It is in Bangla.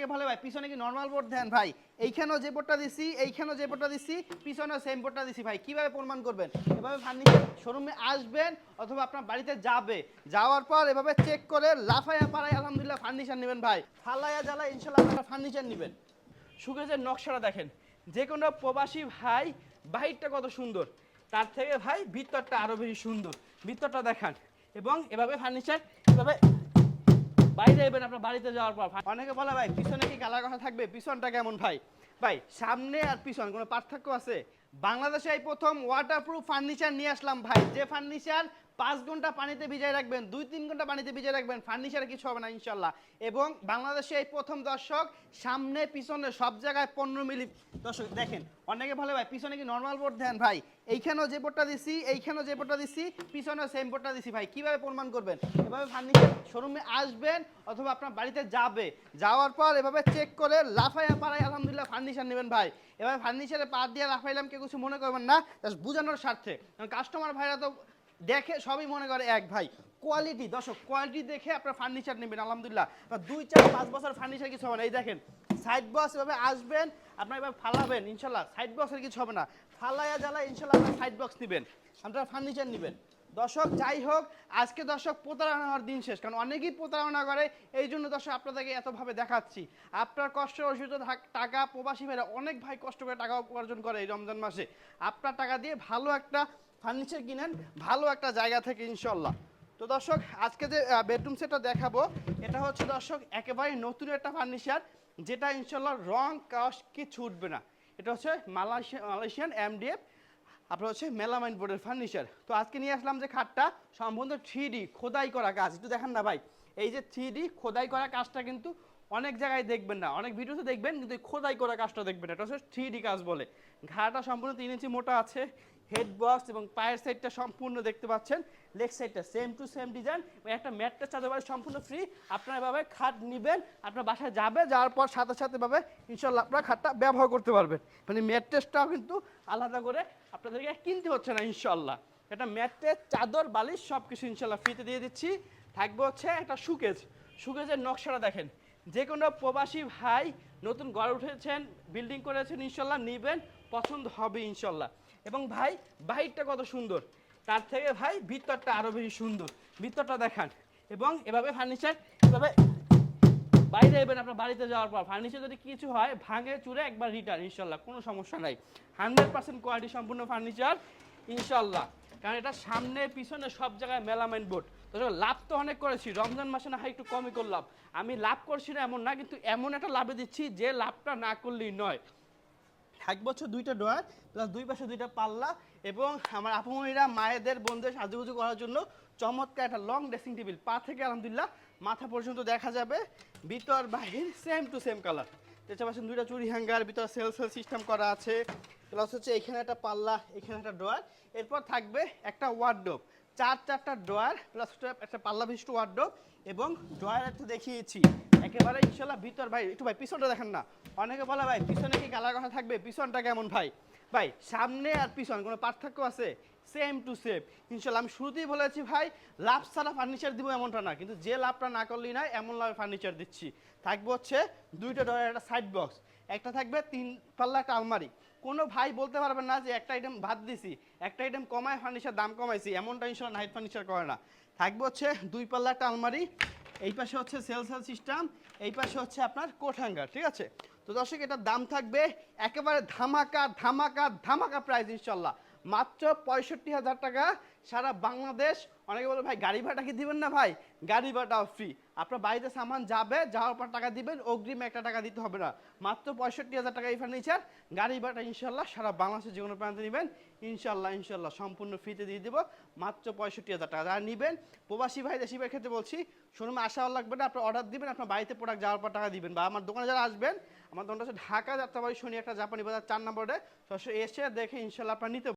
অনেকে ভালো ভাই, পিছনে কি নর্মাল বোর্ড দেন? ভাই, এইখানেও যে বোর্ডটা দিছি, এইখানেও যে বোর্ডটা দিছি, পিছনেও সেম বোর্ডটা দিছি। ভাই, কীভাবে প্রমাণ করবেন? এভাবে ফার্নিচার শোরুমে আসবেন অথবা আপনার বাড়িতে যাবে। যাওয়ার পর এভাবে চেক করে লাফাইয়া পাড়ায় আলহামদুলিল্লাহ ফার্নিচার নেবেন ভাই। ফালাইয়া জ্বালা ইনশাল্লাহ আপনারা ফার্নিচার নেবেন। সুকেজের নকশাটা দেখেন। যে কোনো প্রবাসী ভাই, বাহিরটা কত সুন্দর। তার থেকে ভাই, ভিতরটা আরও বেশি সুন্দর। ভিতরটা দেখান। এবং এভাবে ফার্নিচার এভাবে বাইরে যাবেন আপনার বাড়িতে যাওয়ার পর। অনেকে বলে ভাই, পিছনে কি কালার কথা থাকবে? পিছনটা কেমন ভাই? ভাই, সামনে আর পিছন কোনো পার্থক্য আছে? বাংলাদেশে এই প্রথম ওয়াটারপ্রুফ ফার্নিচার নিয়ে আসলাম ভাই। যে ফার্নিচার পাঁচ ঘণ্টা পানিতে ভিজায় রাখবেন, দুই তিন ঘণ্টা পানিতে ভিজায় রাখবেন ফার্নিচারে কিছু হবে না, ইনশাল্লাহ। এবং বাংলাদেশে এই প্রথম দর্শক সামনে, পিছনে সব জায়গায় পনেরো মিলি দর্শক, দেখেন, অনেকে ভালো ভাই, পিছনে কি নর্মাল বোর্ড দেন? ভাই, এইখানেও যে বোর্ডটা দিছি, এইখানেও যে বোর্ডটা দিছি, পিছনেও সেম বোর্ডটা দিছি, ভাই। কীভাবে প্রমাণ করবেন? এভাবে ফার্নিচার শোরুমে আসবেন অথবা আপনার বাড়িতে যাবে। যাওয়ার পর এভাবে চেক করে লাফাইয়া পাড়ায়, আলহামদুলিল্লাহ ফার্নিচার নেবেন ভাই। এভাবে ফার্নিচারে পা দিয়ে লাফাইলাম, কেউ কিছু মনে করবেন না, জাস্ট বোঝানোর স্বার্থে। কারণ কাস্টমার ভাইরা তো দেখে, সবই মনে করে এক ভাই। কোয়ালিটি দর্শক কোয়ালিটি দেখে আপনার ফার্নিচার নেবেন, আলহামদুলিল্লাহ। দুই চার পাঁচ বছর ফার্নিচার কিছু হবে না। এই দেখেন সাইড বক্স এভাবে আসবেন, আপনার এভাবে ফালাবেন, ইনশাল্লাহ। সাইড বক্সের কিছু হবে না। ফালাইয়া জ্বালা ইনশাল্লাহ আপনার সাইড বক্স নেবেন, আপনারা ফার্নিচার নেবেন। দর্শক, যাই হোক, আজকে দর্শক প্রতারণা হওয়ার দিন শেষ। কারণ অনেকেই প্রতারণা করে, এই জন্য দর্শক আপনাদেরকে এতভাবে দেখাচ্ছি। আপনার কষ্ট থাক- টাকা প্রবাসী ভাইরা অনেক ভাই কষ্ট করে টাকা উপার্জন করে এই রমজান মাসে। আপনার টাকা দিয়ে ভালো একটা ফার্নিচার কিনেন, ভালো একটা জায়গা থেকে ইনশাল্লাহ তো দর্শক, আজকে যে বেডরুম সেটটা দেখাবো, এটা হচ্ছে দর্শক, একেবারে নতুন একটা ফার্নিচার যেটা ইনশাল্লাহ রং কাশ কিছু উঠবে না। এটা হচ্ছে মালয়েশিয়া মালয়েশিয়ান এমডিএফ আপনার হচ্ছে মেলামাইন বোর্ডের ফার্নিচার তো আজকে নিয়ে আসলাম যে খাটটা সম্পূর্ণ থ্রি ডি খোদাই করা কাজ। একটু দেখেন না ভাই। এই যে থ্রি ডি খোদাই করা কাজটা কিন্তু অনেক জায়গায় দেখবেন না। অনেক ভিডিওতে দেখবেন, কিন্তু খোদাই করা কাজটা দেখবেন এটা হচ্ছে থ্রি ডি কাজ বলে। ঘাটা সম্পূর্ণ তিন ইঞ্চি মোটা আছে। হেড বক্স এবং পায়ের সাইডটা সম্পূর্ণ দেখতে পাচ্ছেন লেগ সাইডটা সেম টু সেম ডিজাইন একটা ম্যাটটা চাদর বাড়ি সম্পূর্ণ ফ্রি আপনারা এভাবে খাট নেবেন, আপনার বাসায় যাবে যাওয়ার পর সাথে সাথে ভাবে ইনশাল্লাহ আপনারা খাটটা ব্যবহার করতে পারবেন। মানে ম্যাট্রেসটাও কিন্তু আলাদা করে আপনাদেরকে কিনতে হচ্ছে না ইনশাল্লাহ এটা ম্যাট্রেস চাদর, বালিশ সব কিছু ইনশাল্লাহ ফ্রিতে দিয়ে দিচ্ছি। থাকবে হচ্ছে একটা সুকেজ সুকেজের নকশাটা দেখেন। যে কোনো প্রবাসী ভাই নতুন গড়ে উঠেছেন বিল্ডিং করেছেন ইনশাল্লাহ নিবেন, পছন্দ হবে ইনশাল্লাহ এবং ভাই, বাহিরটা কত সুন্দর। তার থেকে ভাই, ভিতরটা আরও বেশি সুন্দর। ভিতরটা দেখান। এবং এভাবে ফার্নিচার এভাবে বাইরে এবেন আপনার বাড়িতে যাওয়ার পর ফার্নিচার যদি কিছু হয়, ভাঙে চুরে একবার রিটার্ন ইনশাল্লাহ, কোনো সমস্যা নাই। হান্ড্রেড পার্সেন্ট কোয়ালিটি সম্পূর্ণ ফার্নিচার ইনশাল্লাহ। কারণ এটা সামনে, পিছনে সব জায়গায় মেলামাইন বোর্ড তো লাভ তো অনেক করেছি। রমজান মাসে না হয় একটু কমই করলাম। আমি লাভ করছি না এমন না, কিন্তু এমন একটা লাভে দিচ্ছি যে লাভটা না করলেই নয়। এক বছর দুইটা ডোয়ার প্লাস দুই পাশে দুইটা পাল্লা, এবং আমার আপুমনিরা মায়েদের, বোনদের সাজুগুজু করার জন্য চমৎকার একটা লং ড্রেসিং টেবিল পা থেকে আলহামদুলিল্লাহ মাথা পর্যন্ত দেখা যাবে। ভিতর, বাহির সেম টু সেম কালার দেখতে পাচ্ছেন দুইটা চুরি হ্যাঙ্গার ভিতরে সেল সেল সিস্টেম করা আছে। প্লাস হচ্ছে এখানে একটা পাল্লা, এখানে একটা ডোয়ার এরপর থাকবে একটা ওয়ার্ডোব চার চারটা ড্রয়ার প্লাস একটা পাল্লা বিশিষ্ট ওয়ার্ডোব এবং ড্রয়ার একটু দেখিয়েছি। একেবারে ইনশাল্লাহ ভিতর, ভাই, একটু ভাই, পিছনটা দেখেন না। অনেকে বলে, ভাই, পিছনে কি কালার কথা থাকবে? পিছনটা কেমন, ভাই? ভাই, সামনে আর পিছন, কোনো পার্থক্য আছে? সেম টু সেম ইনশাল্লাহ, আমি শুরুতেই বলেছি, ভাই, লাভ ছাড়া ফার্নিচার দিব এমনটা না। কিন্তু যে লাভটা না করলেই না এমন লাভে ফার্নিচার দিচ্ছি। থাকবে হচ্ছে দুইটা ডয়ের একটা সাইড বক্স একটা থাকবে তিন পাল্লা একটা আলমারি। কোনো ভাই বলতে পারবেন না যে একটা আইটেম ভাত দিছি, একটা আইটেম কমায় ফার্নিচার দাম কমাইছি, এমনটা ইনশাল্লাহ নাইট ফার্নিচার করে না। থাকবে হচ্ছে দুই পাল্লা একটা আলমারি, এই পাশে হচ্ছে সেল সেল সিস্টেম এই পাশে হচ্ছে আপনার কোঠাঙ্গার ঠিক আছে? তো দর্শক, এটার দাম থাকবে একেবারে ধামাকা ধামাকা ধামাকা প্রাইস ইনশাল্লাহ। মাত্র পঁয়ষট্টি হাজার টাকা সারা বাংলাদেশ। অনেকে বলে, ভাই, গাড়ি ভাড়া কি দিবেন না ভাই? গাড়ি ভাড়াটাও ফ্রি আপনার বাড়িতে সামান যাবে, যাওয়ার পর টাকা দিবেন, অগ্রিম একটা টাকা দিতে হবে না। মাত্র পঁয়ষট্টি হাজার টাকা এই ফার্নিচার গাড়ি ভাড়া ইনশাল্লাহ সারা বাংলাদেশের যে কোনো প্রান্তে নেবেন। ইনশাল্লাহ ইনশাল্লাহ, সম্পূর্ণ ফ্রিতে দিয়ে দেবো। মাত্র পঁয়ষট্টি হাজার টাকা। যারা নেবেন, প্রবাসী ভাই, দেশি ভাই ক্ষেত্রে বলছি, শোরুমে আসা লাগবে না, আপনার অর্ডার দিবেন, আপনার বাড়িতে প্রোডাক্ট যাওয়ার পর টাকা দিবেন। বা আমার দোকানে যারা আসবেন, আমার দোকানটা হচ্ছে ঢাকা যাত্রাবাড়ি শনি একটা জাপানি বাজার, চার নম্বরে সরাসরি এসে দেখে ইনশাল্লাহ আপনার নিতে